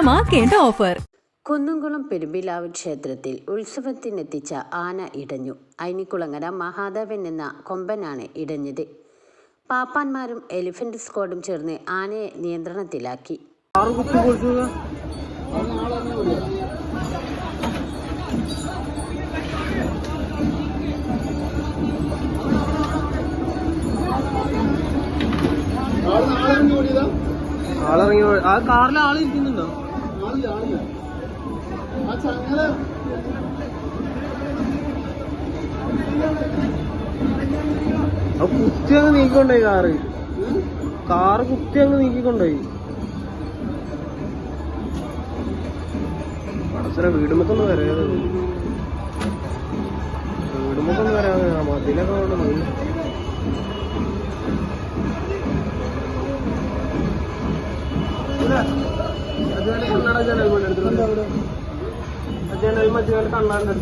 ആഘോഷമാക്കേണ്ട offer. Kunnamkulam Perumpilavu ക്ഷേത്രത്തിൽ ഉത്സവത്തിനെത്തിച്ച ആന ഇടഞ്ഞു. ഐനിക്കുളങ്ങര മഹാദേവൻ എന്ന കൊമ്പനാണ് ഇടഞ്ഞത്. പാപ്പാന്മാരും എലിഫന്റ് സ്ക്വാഡും ചേർന്ന് ആനയെ നിയന്ത്രണത്തിലാക്കി. ആളിറങ്ങി ആ കാറിൽ ആൾ ഇരിക്കുന്നുണ്ടോ ആ കുത്തി അങ്ങ് നീക്കിക്കൊണ്ടോയി കാറ്. കാറ് കുത്തി അങ്ങ് നീക്കിക്കൊണ്ടോയി. പടച്ചര വീടുമ്പത്തൊന്ന് വരാതെ. വീടുമ്പത്തൊന്ന് വരാതെ മതിലൊക്കെ കൊണ്ട് കണ്ണട ജനൽ കണ്ണാണ്ട്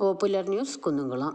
പോപ്പുലർ ന്യൂസ് കുന്നുംകുളം.